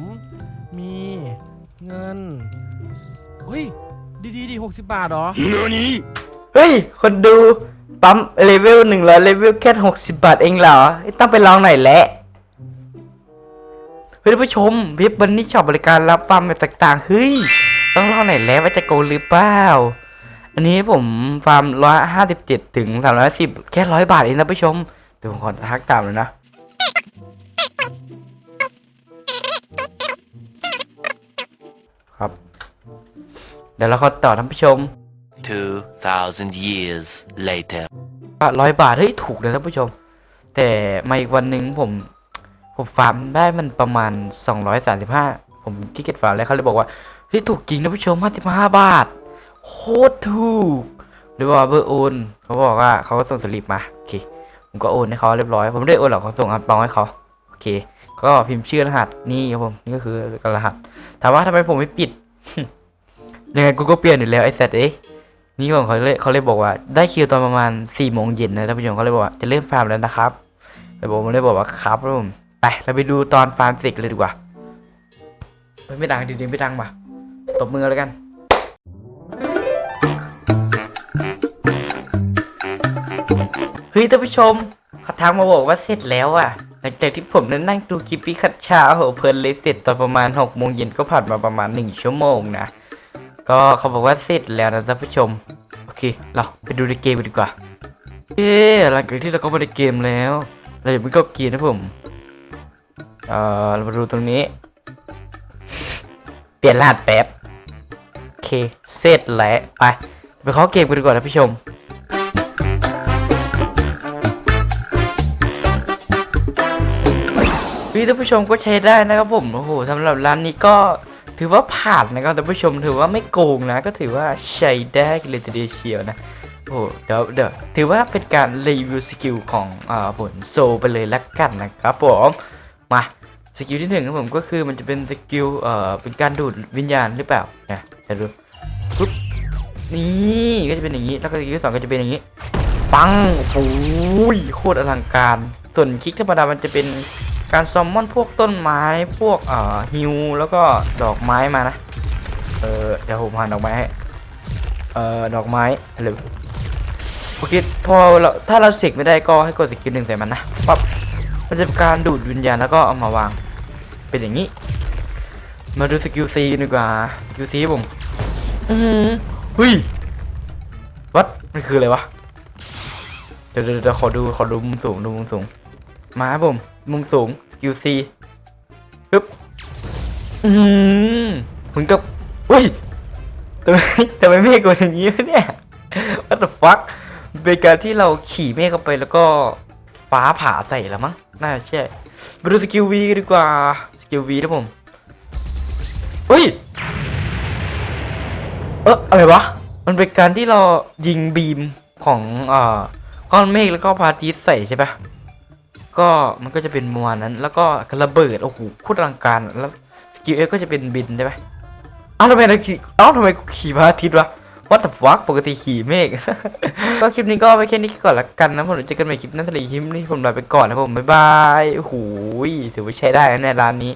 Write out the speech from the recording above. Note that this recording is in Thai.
ผมมีเงิน เฮ้ย ดีดีดีหกสิบบาทเหรอ เฮ้ย คนดูปั๊มเลเวลหนึ่งร้อยเลเวลแค่หกสิบบาทเองเหรอเอ้ยต้องไปลองหน่อยแหละเฮ้ยท่านผู้ชมเว็บบันนี่ช็อปบริการรับปั๊มแบบต่างๆเฮ้ยต้องลองหน่อยแล้วว่าจะโกงหรือเปล่าอันนี้ผมฟาร์มร้อยห้าสิบเจ็ดถึงสามร้อยสิบแค่ร้อยบาทเองนะผู้ชมเดี๋ยวผมขอทักตามเลยนะ ครับ เดี๋ยวเราขอต่อท่านผู้ชม 2,000 years later. ร้อยบาทเฮ้ยถูกเลยท่านผู้ชม แต่มาอีกวันหนึ่งผมผมฟาร์มได้มันประมาณ 235 ผมขี้เกียจฟาร์มแล้วเขาเลยบอกว่าเฮ้ยถูกจริงนะผู้ชม 55 บาท โคตรถูกหรือว่าเบอร์โอนเขาบอกว่าเขาก็ส่งสลิปมา โอเค ผมก็โอนให้เขาเรียบร้อย ผมไม่ได้โอนหรอกเขาส่งอันปองให้เขา โอเค ก็พิมพ์ชื่อรหัสนี่ครับผมนี่ก็คือรหัส ถามว่าทำไมผมไม่ปิด ยังไงกูก็เปลี่ยนอยู่แล้วไอ้แซดเอ้ยนี่ของเขาเลยเขาเลยบอกว่าได้คิวตอนประมาณ4ี่โมงเย็นนะท่านผู้ชมเขาเลยบอกว่าจะเริ่มฟาร์มแล้วนะครับแต่ผมเลยบอกว่าครับผมไปเราไปดูตอนฟาร์มเสร็จเลยดีกว่าไม่ดังดีๆไม่ดังป่ะตบมือแล้วกันเฮ้ยท่านผู้ชมเขาทักมาบอกว่าเสร็จแล้วอะ หลังจากที่ผมนั้นนั่งดูคลิปพี่คัดเช้าโหเพลินเลยเสร็จตอนประมาณ6กโมงเย็นก็ผ่านมาประมาณ1ชั่วโมงนะ ก็เขาบอกว่าเสร็จแล้วนะท่านผู้ชม โอเค เราไปดูในเกมดีกว่าเอ๊หลังจากที่เราก็มาในเกมแล้วเราอย่าเพิ่งเข้าเกมนะผมเอ่อเรามาดูตรงนี้ เปลี่ยนรหัสแป๊บโอเคเสร็จแล้วไปไปเข้าเกมกันดีกว่าท่านผู้ชม ท่านผู้ชมก็ใช้ได้นะครับผมโอ้โหสำหรับร้านนี้ก็ถือว่าผ่านนะครับท่านผู้ชมถือว่าไม่โกงนะ ก็ถือว่าใช้ได้เลยทีเดียวเชียวนะโอ้โหเดี๋ยวเดี๋ยวถือว่าเป็นการรีวิวสกิลของอ่าผลโซไปเลยละกันนะครับผมมาสกิลที่หนึ่งครับผมก็คือมันจะเป็นสกิลเอ่อเป็นการดูดวิญญาณหรือเปล่านะเดี๋ยวดูปุ๊บนี่ก็จะเป็นอย่างนี้แล้วก็สกิลที่สองก็จะเป็นอย่างนี้ปังโอ้โหโคตรอลังการ ส่วนคลิกธรรมดามันจะเป็น การซอมมอนพวกต้นไม้พวกเอ่อฮิวแล้วก็ดอกไม้มานะเออเดี๋ยวผมหาดอกไม้ให้เอ่อดอกไม้หรือโอเคพอเราถ้าเราเสกไม่ได้ก็ให้กดสกิลหนึ่งใส่มันนะปั๊บมันจะเป็นการดูดวิญญาณแล้วก็เอามาวางเป็นอย่างนี้ มาดูสกิลซีดีกว่าสกิลซีผมอือเฮ้ยวัดมันคืออะไรวะเดี๋ยวเดี๋ยวเดี๋ยวขอดูขอดูมุมสูงดูมุมสูง มาครับผม มุมสูง สกิลซีปึ๊บ อืมมึงกับอุ้ยทำไมทำไมเมฆกดอย่างนี้เนี่ย what the fuck เป็นการที่เราขี่เมฆเข้าไปแล้วก็ฟ้าผ่าใส่แล้วมั้ง น่าจะใช่มาดูสกิลวีกันดีกว่า สกิลวีนะผมอุ้ย เอออะไรวะ มันเป็นการที่เรายิงบีมของเอ่อก้อนเมฆแล้วก็พาทิตย์ใส่ใช่ปะ ก็มันก็จะเป็นมวลนั้น แล้วก็ระเบิดโอ้โหโคตรอลังการแล้วสกิลเอก็จะเป็นบินได้ไหมอ้าวทำไมเราขี่อ้าวทำไมขี่พระอาทิตย์วะ What the fuck ปกติขี่เมฆก็คลิปนี้ก็ไปแค่นี้ก่อนละกันนะผมเจอกันใหม่คลิปหน้าสำหรับคลิปนี้ผมลาไปก่อนนะผมบ๊ายบายโอ้โหถือว่าใช้ได้นะในร้านนี้